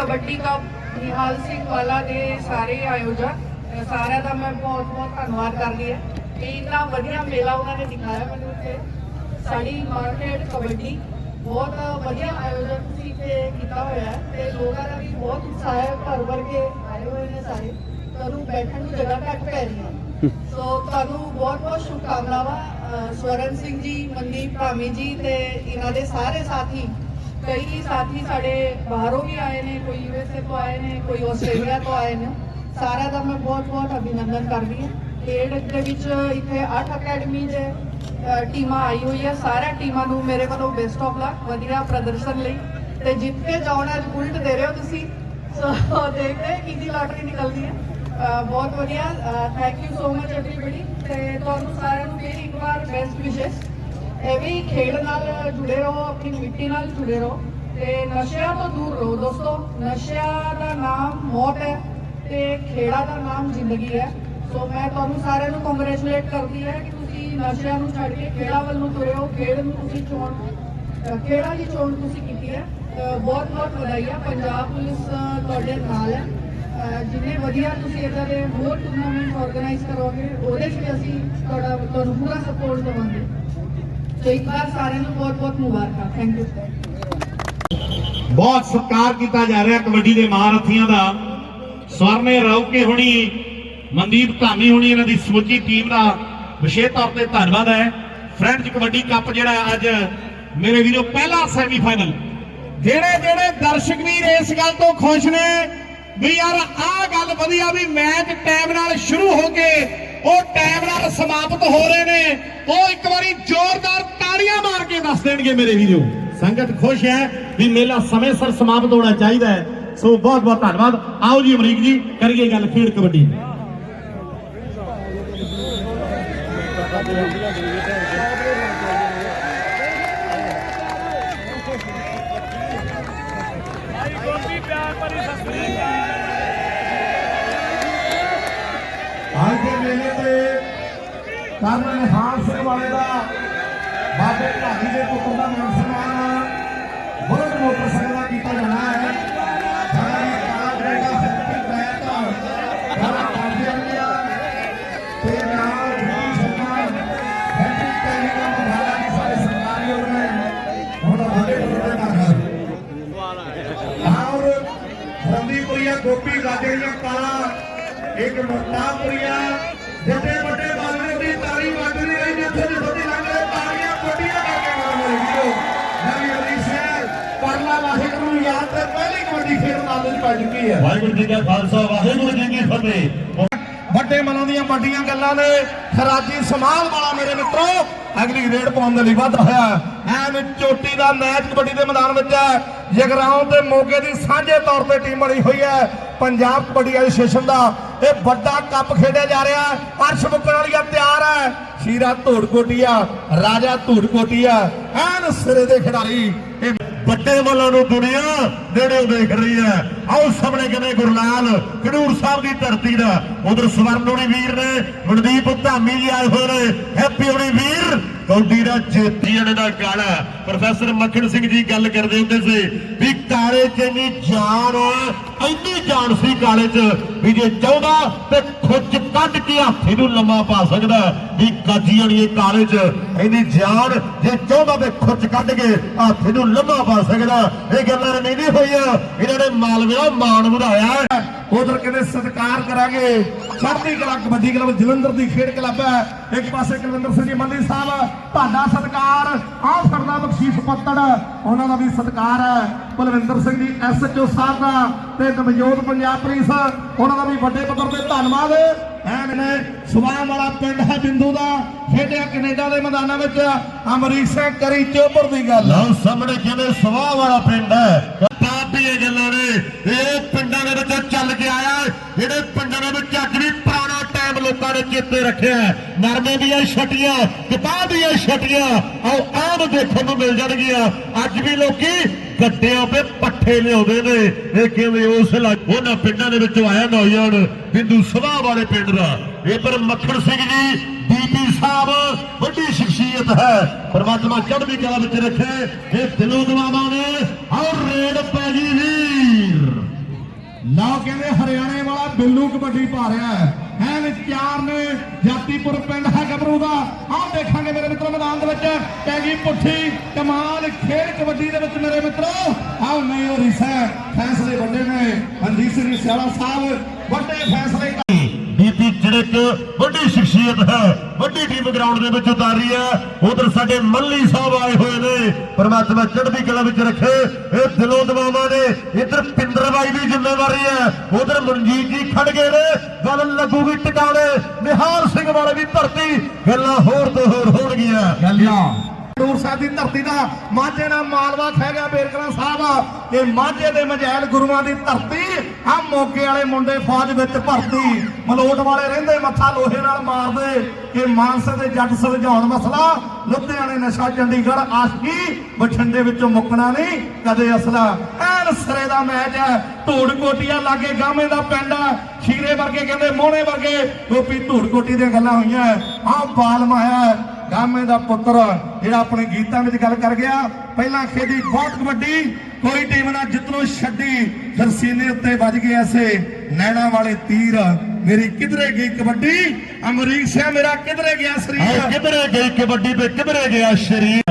Kabaddi cup Nihal Singh ਵਾਲਾ ਦੇ ਸਾਰੇ ਆਯੋਜਕ ਸਾਰਿਆਂ ਦਾ ਮੈਂ ਬਹੁਤ ਬਹੁਤ ਧੰਨਵਾਦ ਕਰਦੀ ਹਾਂ। ਕਿ ਇੰਨਾ ਵਧੀਆ ਮੇਲਾ ਉਹਨਾਂ ਨੇ ਦਿਖਾਇਆ ਮੈਨੂੰ ਇੱਥੇ। ਸਾਡੀ ਮਾਰਕੀਟ ਕਬੱਡੀ ਬਹੁਤ ਵਧੀਆ ਆਯੋਜਨ ਤੁਸੀਂ ਇੱਥੇ ਕੀਤਾ ਹੋਇਆ ਤੇ ਲੋਕਾਂ ਦਾ ਵੀ ਬਹੁਤ ਉਤਸ਼ਾਹ ਹੈ ਭਰ ਭਰ ਕੇ ਆਏ ਹੋਏ ਨੇ ਸਾਰੇ। ਤੁਹਾਨੂੰ ਬੈਠਣ ਨੂੰ ਜਗ੍ਹਾ ਘੱਟ ਪੈ ਰਹੀ ਹੈ। ਸੋ ਤੁਹਾਨੂੰ ਬਹੁਤ ਬਹੁਤ ਸ਼ੁਭਕਾਮਨਾਵਾਂ ਅ, ਸਵਰਨ ਸਿੰਘ ਜੀ ਮਨਦੀਪ ਭਾਮੀ ਜੀ ਤੇ ਇਹਨਾਂ ਦੇ ਸਾਰੇ ਸਾਥੀ। ਕਈ ਸਾਥੀ ਸਾਡੇ ਬਾਹਰੋਂ ਵੀ ਆਏ ਨੇ, ਕੋਈ ਯੂਐਸਏ ਤੋਂ ਆਏ ਨੇ, ਕੋਈ ਆਸਟ੍ਰੇਲੀਆ ਤੋਂ ਆਏ ਨੇ। ਸਾਰਿਆਂ ਦਾ ਮੈਂ ਬਹੁਤ ਬਹੁਤ ਅਭਿਨੰਦਨ ਕਰਦੀ ਹਾਂ। ਖੇਡ ਦੇ ਵਿੱਚ ਇੱਥੇ 8 ਅਕੈਡਮੀ ਦੇ ਟੀਮਾਂ ਆਈ ਹੋਈ ਹੈ ਸਾਰੀਆਂ ਟੀਮਾਂ ਨੂੰ ਮੇਰੇ ਵੱਲੋਂ ਬੈਸਟ ਆਫ ਲੱਕ ਵਧੀਆ ਪ੍ਰਦਰਸ਼ਨ ਲਈ। ਤੇ ਜਿੱਤ ਕੇ ਜਾਣਾ ਅੱਜ ਉਲਟ ਦੇ ਰਹੇ ਹੋ ਤੁਸੀਂ। ਸੋ ਦੇਖਦੇ ਹਾਂ ਕਿਹਦੀ ਲਾਟਰੀ ਨਿਕਲਦੀ ਹੈ। ਬਹੁਤ ਵਧੀਆ। Thank you so much everybody ਤੇ ਤੁਹਾਨੂੰ ਸਾਰਿਆਂ ਨੂੰ ਮੇਰੀ ਇੱਕ ਵਾਰ ਬੈਸਟ ਵਿਸ਼ੇਸ ਇਹ ਵੀ ਖੇਡ ਨਾਲ ਜੁੜੇ ਰਹੋ, ਆਪਣੀ ਮਿੱਟੀ ਨਾਲ ਜੁੜੇ ਰਹੋ। ਤੇ ਨਸ਼ਿਆਂ ਤੋਂ ਦੂਰ ਰਹੋ ਦੋਸਤੋ। ਨਸ਼ਿਆਂ ਦਾ ਨਾਮ ਮੌਤ ਹੈ ਤੇ ਖੇੜਾ ਦਾ ਨਾਮ ਜ਼ਿੰਦਗੀ ਹੈ। ਸੋ ਮੈਂ ਤੁਹਾਨੂੰ ਸਾਰਿਆਂ ਨੂੰ ਕੰਗ੍ਰੈਚੁਲੇਟ ਕਰਦੀ ਹਾਂ ਕਿ ਤੁਸੀਂ ਨਸ਼ਿਆਂ ਨੂੰ ਛੱਡ ਕੇ ਖੇੜਾ ਵੱਲ ਨੂੰ ਤੁਰੇ ਹੋ, ਖੇਡ ਨੂੰ ਤੁਸੀਂ ਚੋਣ ਖੇੜਾ ਖੇਡਾਂ ਦੀ ਚੋਣ ਤੁਸੀਂ ਕੀਤੀ ਹੈ। ਬਹੁਤ ਬਹੁਤ ਵਧਾਈਆਂ ਪੰਜਾਬ ਪੁਲਿਸ ਤੁਹਾਡੇ ਨਾਲ ਹੈ। ਜਿੰਨੇ ਵਧੀਆ ਤੁਸੀਂ ਇਦਾਂ ਦੇ ਹੋਰ ਟੂਰਨਾਮੈਂਟ ਆਰਗੇਨਾਈਜ਼ ਕਰੋਗੇ, ਉਹਦੇ 'ਚ ਵੀ ਅਸੀਂ ਤੁਹਾਡਾ, ਤੁਹਾਨੂੰ ਪੂਰਾ ਸਪੋਰਟ ਦੇਵਾਂਗੇ। ਸੋ ਇੱਕ ਵਾਰ ਸਾਰਿਆਂ ਨੂੰ ਬਹੁਤ ਬਹੁਤ ਮੁਬਾਰਕਾਂ। ਥੈਂਕ ਯੂ ਬਹੁਤ ਸਤਿਕਾਰ ਕੀਤਾ ਜਾ ਰਿਹਾ ਕਬੱਡੀ ਦੇ ਮਹਾਰਥੀਆਂ ਦਾ। ਸਵਰਨੇ ਰੌਕੇ ਹੁਣੀ, ਮਨਦੀਪ ਧਾਮੀ ਹੁਣੀ ਇਹਨਾਂ ਦੀ ਸਮੁੱਚੀ ਟੀਮ ਦਾ ਵਿਸ਼ੇਸ਼ ਤੌਰ ਤੇ ਧੰਨਵਾਦ ਹੈ। ਫਰੈਂਚ ਕਬੱਡੀ ਕੱਪ ਜਿਹੜਾ ਅੱਜ ਮੇਰੇ ਵੀਰੋ ਪਹਿਲਾ ਸੈਮੀਫਾਈਨਲ ਜਿਹੜੇ ਜਿਹੜੇ ਦਰਸ਼ਕ ਵੀਰ ਇਸ ਗੱਲ ਤੋਂ ਖੁਸ਼ ਨੇ ਵੀ ਯਾਰ ਆਹ ਗੱਲ ਵਧੀਆ ਵੀ ਮੈਚ ਟਾਈਮ ਨਾਲ ਸ਼ੁਰੂ ਹੋ ਕੇ ਉਹ ਟਾਈਮ ਨਾਲ ਸਮਾਪਤ ਹੋ ਰਹੇ ਨੇ। ਉਹ ਇੱਕ ਵਾਰੀ ਜ਼ੋਰਦਾਰ ਤਾੜੀਆਂ ਮਾਰ ਕੇ ਦੱਸ ਦੇਣਗੇ ਮੇਰੇ ਵੀਰੋ। ਸੰਗਤ ਖੁਸ਼ ਹੈ ਵੀ ਮੇਲਾ ਸਮੇਂ ਸਿਰ ਸਮਾਪਤ ਹੋਣਾ ਚਾਹੀਦਾ ਹੈ। ਸੋ ਬਹੁਤ ਬਹੁਤ ਧੰਨਵਾਦ। ਆਓ ਜੀ ਅਮਰੀਕ ਜੀ, ਕਰੀਏ ਗੱਲ ਖੇਡ ਕਬੱਡੀ। ਅੱਜ ਦੇ ਮੇਲੇ ਤੇ ਕਰਨ ਨਿਹਾਲ ਸਿੰਘ ਵਾਲੇ ਦਾ ਬਾਬੇ ਢਾਡੀ ਦੇ ਪੁੱਤਰ ਦਾ ਨਾਮ ਵੱਡੇ ਬਾਲਣੇ ਦੀ ਤਾਲੀ ਵੱਜ ਰਹੀ ਹੈ ਜਿੱਥੇ ਜਿੱਥੇ ਲੰਗਦੇ ਤਾਲੀਆਂ ਕੋਟੀਆਂ ਕਰਕੇ ਮਾਰੋ ਵੀਰੋ ਨਵੀਂ ਅਲੀ ਸ਼ਹਿਰ ਪਰਲਾ ਵਾਹਿਗੁਰੂ ਨੂੰ ਯਾਦ ਤੇ ਪਹਿਲੀ ਕਬੱਡੀ ਖੇਡ ਨਾਲ ਵਿੱਚ ਪੈ ਚੁੱਕੀ ਹੈ। ਵਾਹਿਗੁਰੂ ਜੀ ਕਾ ਖਾਲਸਾ ਵਾਹਿਗੁਰੂ ਜੀ ਕੀ ਫਤਿਹ। ਵੱਡੇ ਮਨਾਂ ਦੀਆਂ ਵੱਡੀਆਂ ਗੱਲਾਂ ਨੇ ਖਰਾਜੀ ਸਮਾਲ ਵਾਲਾ ਮੇਰੇ ਮਿੱਤਰੋ ਅਗਲੀ ਰੇਡ ਪਾਉਣ ਦੇ ਲਈ ਵੱਧ ਹੋਇਆ ਐਨ ਚੋਟੀ ਦਾ ਮੈਚ ਕਬੱਡੀ ਦੇ ਮੈਦਾਨ ਵਿੱਚ ਹੈ। ਜਗਰਾਉਂ ਤੇ ਮੋਗੇ ਦੀ ਸਾਂਝੇ ਤੌਰ ਤੇ ਟੀਮ ਬਣੀ ਹੋਈ ਹੈ। ਪੰਜਾਬ ਕਬੱਡੀ ਐਸੋਸੀਏਸ਼ਨ ਦਾ ਇਹ ਵੱਡਾ ਕੱਪ ਖੇਡਿਆ ਜਾ ਰਿਹਾ ਅਰਸ਼ ਮੁੱਕਣ ਵਾਲੀਆ ਤਿਆਰ ਹੈ। ਸ਼ੀਰਾ ਧੂੜਕੋਟੀਆ, ਰਾਜਾ ਧੂੜਕੋਟੀਆ, ਐਨ ਸਿਰੇ ਦੇ ਖਿਡਾਰੀ। ਇਹ ਵੱਡੇ ਵੱਲੋਂ ਨੂੰ ਦੁਨੀਆ ਨੇੜੇ ਦੇਖ ਰਹੀ ਹੈ। ਆਓ ਸਾਹਮਣੇ ਕਿਵੇਂ ਗੁਰਲਾਲ, ਖਡੂਰ ਸਾਹਿਬ ਦੀ ਧਰਤੀ ਦਾ। ਉਧਰ ਸਵਰਨੋਣੀ ਵੀਰ ਨੇ, ਮਨਦੀਪ ਧਾਮੀ ਜੀ ਆਏ ਹੋਏ ਨੇ। ਹੈਪੀ ਹੋਣੀ ਵੀਰ ਕੌਡੀ ਦਾ ਜੇਤੀ ਇਹਨਾਂ ਦਾ ਗਾਣਾ। ਪ੍ਰੋਫੈਸਰ ਮੱਖਣ ਸਿੰਘ ਜੀ ਗੱਲ ਕਰਦੇ ਹੁੰਦੇ ਸੀ ਵੀ ਕਾਲੇ ਚ ਇੰਨੀ ਜਾਨ ਇੰਨੀ ਜਾਨ ਸੀ ਕਾਲੇ ਚ ਵੀ ਜੇ ਚਾਹੁੰਦਾ ਤੇ ਖੁੱਜ ਕੱਢ ਕੇ ਹਾਥੀ ਨੂੰ ਲੰਮਾ ਪਾ ਸਕਦਾ ਵੀ ਕਾਜੀ ਵਾਲੀ ਕਾਲੇ ਚ ਇੰਨੀ ਜਾਨ ਜੇ ਚਾਹੁੰਦਾ ਤੇ ਖੁੱਚ ਕੱਢ ਕੇ ਹਾਥੀ ਨੂੰ ਲੰਮਾ ਪਾ ਸਕਦਾ ਇਹ ਗੱਲਾਂ ਰਮੀਨੀ ਹੋਈਆਂ ਇਹਨਾਂ ਨੇ ਮਾਲਵੇ ਦਾ ਮਾਣ ਵਧਾਇਆ ਉਧਰ ਕਹਿੰਦੇ ਸਤਿਕਾਰ ਕਰਾਂਗੇ। ਚੜ੍ਹਦੀ ਕਲਾ ਕਬੱਡੀ ਕਲੱਬ ਜਲੰਧਰ ਦੀ ਖੇਡ ਕਲੱਬ ਹੈ। ਇੱਕ ਪਾਸੇ ਕੁਲਵਿੰਦਰ ਸਿੰਘ ਜੀ ਮੰਡੀ ਸਾਹਿਬ, ਤੁਹਾਡਾ ਸਤਿਕਾਰ ਆਹ ਸਰਦਾ ਬਖਸ਼ੀਸ਼ ਪੱਤੜ, ਉਹਨਾਂ ਦਾ ਵੀ ਸਤਿਕਾਰ ਹੈ। ਕੁਲਵਿੰਦਰ ਸਿੰਘ ਜੀ ਐਸਐਚਓ ਸਾਹਿਬ ਦਾ ਤੇ ਨਵਜੋਤ ਪੰਜਾਬ ਪੁਲਿਸ ਉਹਨਾਂ ਦਾ ਵੀ ਵੱਡੇ ਪੱਧਰ ਤੇ ਧੰਨਵਾਦ। ਐਨ ਨੇ ਸੁਭਾਅ ਵਾਲਾ ਪਿੰਡ ਹੈ ਬਿੰਦੂ ਦਾ ਖੇਡਿਆ ਕੈਨੇਡਾ ਦੇ ਮੈਦਾਨਾਂ ਵਿੱਚ। ਅਮਰੀਕ ਸਿੰਘ ਕਰੀ ਚੋਪਰ ਦੀ ਗੱਲ। ਲਓ ਸਾਹਮਣੇ ਕਿਵੇਂ ਸਵਾਹ ਵਾਲਾ ਪਿੰਡ ਹੈ। ਵੀ ਇਹ ਗੱਲਾਂ ਨੇ। ਇਹ ਪਿੰਡਾਂ ਦੇ ਵਿੱਚ ਚੱਲ ਕੇ ਆਇਆ। ਜਿਹੜੇ ਪਿੰਡਾਂ ਦੇ ਵਿੱਚ ਅੱਜ ਵੀ ਪੁਰਾਣਾ ਟਾਈਮ ਲੋਕਾਂ ਨੇ ਚੇਤੇ ਰੱਖਿਆ। ਨਰਮੇ ਦੀਆਂ ਛਟੀਆਂ ਕਪਾਹ ਦੀਆਂ ਛਟੀਆਂ। ਆਓ ਆਮ ਦੇਖਣ ਨੂੰ ਮਿਲ ਜਾਣਗੀਆਂ। ਅੱਜ ਵੀ ਲੋਕੀ ਗੱਡਿਆਂ 'ਤੇ ਪੱਠੇ ਲਿਆਉਂਦੇ ਨੇ। ਇਹ ਕਿਵੇਂ ਉਸ ਉਹਨਾਂ ਪਿੰਡਾਂ ਦੇ ਵਿੱਚੋਂ ਆਇਆ ਨੌਜਵਾਨ, ਬਿੰਦੂ ਸਵਾਹ ਵਾਲੇ ਪਿੰਡ ਦਾ। ਇਹ ਪਰ ਮੱਖਣ ਸਿੰਘ ਜੀ ਡੀਪੀ ਸਾਹਿਬ, ਵੱਡੀ ਸ਼ਖਸੀਅਤ ਹੈ। ਪਰਮਾਤਮਾ ਚੜ੍ਹਦੀ ਕਲਾ ਵਿੱਚ ਰੱਖੇ। ਇਹ ਦਿਲੋਂ ਦੁਆਵਾਂ ਨੇ, ਔਰ ਰੇਡ ਪੈ ਗਈ ਵੀਰ ਕਹਿੰਦੇ ਹਰਿਆਣੇ ਵਾਲਾ ਬਿੱਲੂ ਕਬੱਡੀ ਪਾ ਰਿਹਾ ਹੈ। ਐਨ ਚਾਰ ਨੇ ਜਾਤੀਪੁਰ ਪਿੰਡ ਹੈ ਗੱਭਰੂ ਦਾ। ਆਹ ਦੇਖਾਂਗੇ ਮੇਰੇ ਮਿੱਤਰੋ ਮੈਦਾਨ ਦੇ ਵਿੱਚ। ਪੈਗੀ ਪੁੱਠੀ, ਕਮਾਲ ਖੇਡ ਕਬੱਡੀ ਦੇ ਵਿੱਚ ਮੇਰੇ ਮਿੱਤਰੋ। ਆਹ ਨਹੀਂ, ਉਹ ਰਿਸਾ ਫੈਸਲੇ ਵੱਡੇ ਨੇ। ਮਨਜੀਤ ਸਿੰਘ ਸਿਆਲਾ ਸਾਹਿਬ ਵੱਡੇ ਫੈਸਲੇ ਕਰ- ਵੱਡੀ ਸ਼ਖਸੀਅਤ ਹੈ, ਵੱਡੀ ਟੀਮ ਗਰਾਊਂਡ ਦੇ ਵਿੱਚ ਉਤਾਰੀ ਹੈ। ਉਧਰ ਸਾਡੇ ਮੱਲੀ ਸਾਹਿਬ ਆਏ ਹੋਏ ਨੇ। ਪਰਮਾਤਮਾ ਚੜ੍ਹਦੀ ਕਲਾ ਵਿੱਚ ਰੱਖੇ। ਇਹ ਦਿਲੋਂ ਦਵਾਵਾਂ ਨੇ। ਇੱਧਰ ਪਿੰਦਰ ਬਾਈ ਦੀ ਜ਼ਿੰਮੇਵਾਰੀ ਹੈ ਉਧਰ ਮਨਜੀਤ ਜੀ ਖੜ ਗਏ ਨੇ। ਗੱਲ ਲੱਗੂਗੀ ਟਿਕਾਣੇ। ਨਿਹਾਲ ਸਿੰਘ ਵਾਲੇ ਦੀ ਧਰਤੀ ਗੱਲਾਂ ਹੋਰ ਤੋਂ ਹੋਰ ਹੋਣਗੀਆਂ। ਗੱਲਾਂ। ਦੂਰ ਸਾਹਿਬ ਦੀ ਧਰਤੀ ਦਾ ਮਾਝੇ ਨਾਲ ਮਾਲਵਾ ਖਹਿ ਗਿਆ ਬੇਰਕਰਾਂ ਸਾਹਿਬ। ਇਹ ਮਾਝੇ ਦੇ ਮਜੈਲ ਗੁਰੂਆਂ ਦੀ ਧਰਤੀ, ਆ ਮੋਗੇ ਵਾਲੇ ਮੁੰਡੇ ਫੌਜ ਵਿੱਚ ਭਰਤੀ। ਮਲੋਟ ਵਾਲੇ ਰਹਿੰਦੇ ਮੱਥਾ ਲੋਹੇ ਨਾਲ ਮਾਰਦੇ। ਕਿ ਮਾਨਸੇ ਦੇ ਜੱਟ ਸੁਲਝਾਉਣ ਮਸਲਾ, ਲੁਧਿਆਣੇ, ਨਸ਼ਾ ਚੰਡੀਗੜ੍ਹ, ਆਸ਼ਕੀ, ਬਠਿੰਡੇ ਵਿੱਚੋਂ ਮੁੱਕਣਾ ਨਹੀਂ, ਕਦੇ ਅਸਲਾ। ਐਨ ਸਿਰੇ ਦਾ ਮੈਚ ਹੈ, ਧੂੜ ਕੋਟੀਆਂ ਲਾਗੇ ਗਾਵੇਂ ਦਾ ਪਿੰਡ ਹੈ। ਸ਼ੀਰੇ ਵਰਗੇ ਕਹਿੰਦੇ ਮੋਹਣੇ ਵਰਗੇ, ਗੋਪੀ ਧੂੜ ਕੋਟੀ ਦੀਆਂ ਗੱਲਾਂ ਹੋਈਆਂ। ਆਹ ਬਾਲ ਮਾਇਆ ਗਾਮੇ ਦਾ ਪੁੱਤਰ ਜਿਹੜਾ ਆਪਣੇ ਗੀਤਾਂ ਵਿੱਚ ਗੱਲ ਕਰ ਗਿਆ। ਪਹਿਲਾਂ ਖੇਡੀ ਬਹੁਤ ਕਬੱਡੀ ਕੋਈ ਟੀਮ ਨਾ ਜਿੱਤਨੋਂ ਛੱਡੀ। ਫਿਰ ਸੀਨੇ ਉੱਤੇ ਵੱਜ ਗਏ ਐਸੇ ਨੈਣਾ ਵਾਲੇ ਤੀਰ। ਮੇਰੀ ਕਿਧਰੇ ਗਈ ਕਬੱਡੀ? ਅਮਰੀਕ ਸਿੰਘ ਮੇਰਾ ਕਿਧਰੇ ਗਿਆ ਸਰੀਰ? ਕਿਧਰੇ ਗਈ ਕਬੱਡੀ ਤੇ ਕਿਧਰੇ ਗਿਆ ਸ਼ਰੀਰ?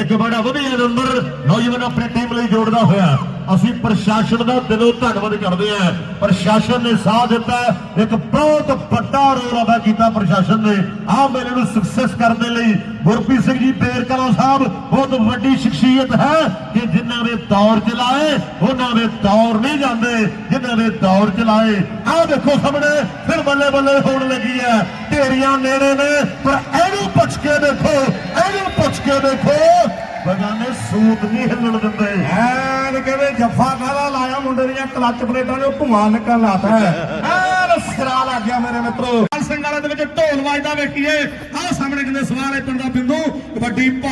ਇੱਕ ਬੜਾ ਵਧੀਆ ਨੰਬਰ ਨੌਜਵਾਨ ਆਪਣੀ ਟੀਮ ਲਈ ਜੋੜਦਾ ਹੋਇਆ। ਅਸੀਂ ਪ੍ਰਸ਼ਾਸਨ ਦਾ ਦਿਲੋਂ ਧੰਨਵਾਦ ਕਰਦੇ ਹਾਂ। ਪ੍ਰਸ਼ਾਸਨ ਨੇ ਸਾਥ ਦਿੱਤਾ ਇੱਕ ਬਹੁਤ ਵੱਡਾ ਰੋਲ ਅਦਾ ਕੀਤਾ ਪ੍ਰਸ਼ਾਸਨ ਨੇ। ਆਹ ਮੇਲੇ ਨੂੰ ਸਕਸੈਸ ਕਰਨ ਦੇ ਲਈ ਗੁਰਪ੍ਰੀਤ ਸਿੰਘ ਜੀ ਬੇਰਕਲਾ ਸਾਹਿਬ, ਬਹੁਤ ਵੱਡੀ ਸ਼ਖਸੀਅਤ ਹੈ ਕਿ ਜਿਨ੍ਹਾਂ ਦੇ ਦੌਰ ਚਲਾਏ, ਉਹਨਾਂ ਦੇ ਦੌਰ ਨਹੀਂ ਜਾਂਦੇ, ਜਿਨ੍ਹਾਂ ਦੇ ਦੌਰ ਚਲਾਏ। ਆਹ ਦੇਖੋ ਸਾਹਮਣੇ, ਫਿਰ ਬੱਲੇ ਬੱਲੇ ਹੋਣ ਲੱਗੀ ਹੈ। ਢੇਰੀਆਂ ਨੇੜੇ ਨੇ, ਪਰ ਇਹਨੂੰ ਪੁੱਛ ਕੇ ਦੇਖੋ, ਇਹਨੂੰ ਪੁੱਛ ਕੇ ਦੇਖੋ ਬਗਾਨੇ ਸੂਤ ਨਹੀਂ ਹਿੱਲਣ ਦਿੰਦੇ। ਐਨ ਕਹਿੰਦੇ ਜੱਫਾ ਕਾਲਾ ਲਾਇਆ ਮੁੰਡੇ ਦੀਆਂ ਕਲੱਚ ਪਲੇਟਾਂ ਨੇ ਧੂਆਂ ਨਿਕਲ ਲਾਤਾ ਸਿਰਾ ਲੱਗ ਗਿਆ ਮੇਰੇ ਮਿੱਤਰੋ। ਲਾਲ ਸਿੰਘ ਵਾਲੇ ਦੇ ਵਿੱਚ ਢੋਲ ਵੱਜਦਾ, ਵੇਖੀਏ। ਆਹ ਸਾਹਮਣੇ ਕਹਿੰਦੇ ਸਵਾਲੇ ਪਿੰਡ ਦਾ ਬਿੰਦੂ। ਕਬੱਡੀ ਪਾ